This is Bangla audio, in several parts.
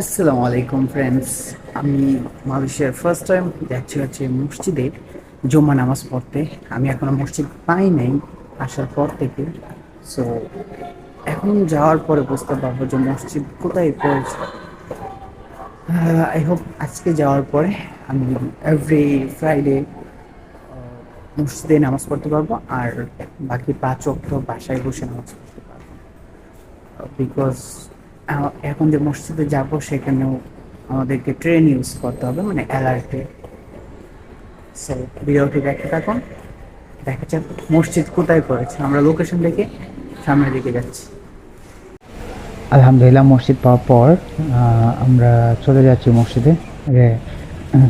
আসসালামু আলাইকুম ফ্রেন্ডস আমি মালয়েশিয়ার ফার্স্ট টাইম যাচ্ছি হচ্ছে মসজিদে, জুম্মা নামাজ পড়তে। আমি এখনও মসজিদ পাই নাই, আসার পর থেকে। সো এখন যাওয়ার পরে বুঝতে পারব যে মসজিদ কোথায় পড়েছে। আই হোপ আজকে যাওয়ার পরে আমি এভরি ফ্রাইডে মসজিদে নামাজ পড়তে পারব আর বাকি পাঁচ অক্ট বাসায় বসে নামাজ পড়তে পারব। বিকজ এখন যে মসজিদে যাব সেখানেও আমাদেরকে ট্রেন ইউজ করতে হবে মানে অ্যালার্টে সো ভিডিওটি দেখে থাকুন। দেখা যাক মসজিদ কোথায় পড়েছে। আমরা লোকেশন দেখে সামনের দিকে যাচ্ছি। আলহামদুলিল্লাহ, মসজিদ পাওয়ার পর আমরা চলে যাচ্ছি মসজিদে।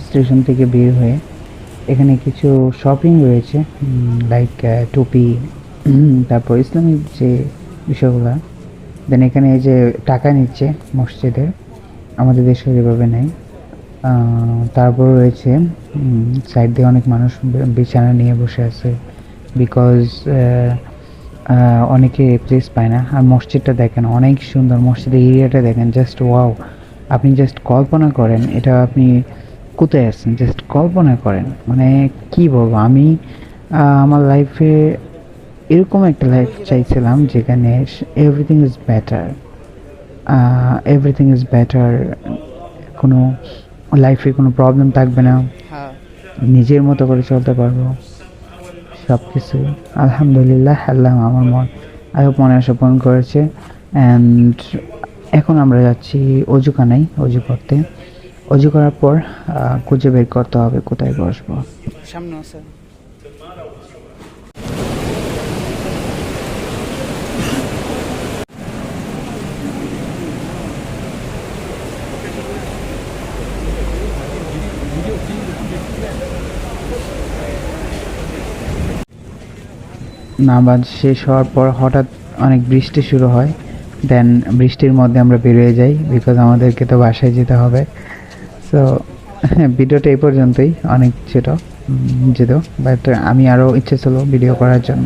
স্টেশন থেকে বের হয়ে এখানে কিছু শপিং রয়েছে লাইক টুপি তারপর ইসলামিক যে বিষয়গুলো দেন এখানে এই যে টাকা নিচ্ছে মসজিদের, আমাদের দেশে এভাবে নেই। তারপর রয়েছে সাইড দিয়ে অনেক মানুষ বিছানা নিয়ে বসে আছে বিকজ অনেকে প্লেস পায় না। আর মসজিদটা দেখেন, অনেক সুন্দর মসজিদের এরিয়াটা দেখেন জাস্ট ওয়াও আপনি জাস্ট কল্পনা করেন, এটা আপনি কোথায় আছেন? জাস্ট কল্পনা করেন মানে কি বলব? আমি আমার লাইফে এরকম একটা লাইফ চাইছিলাম যেখানে everything is better everything is better কোনো লাইফে কোনো প্রবলেম থাকবে না। নিজের মতো করে চলতে পারব। সব কিছু আলহামদুলিল্লাহ আল্লাহ আমার মন আরও মনে আশা পূরণ করেছে। অ্যান্ড এখন আমরা যাচ্ছি অজুখানায় অজু করতে। অজু করার পর খুঁজে বের করতে হবে কোথায় বসবো। সামনে আছে। নামাজ শেষ হওয়ার পর হঠাৎ অনেক বৃষ্টি শুরু হয়। দেন বৃষ্টির মধ্যে আমরা বেরিয়ে যাই বিকজ আমাদেরকে তো বাসায় যেতে হবে। সো ভিডিওটা এই পর্যন্তই। অনেক ছোটো যেত বাট আমি আরও ইচ্ছে ছিল ভিডিও করার জন্য।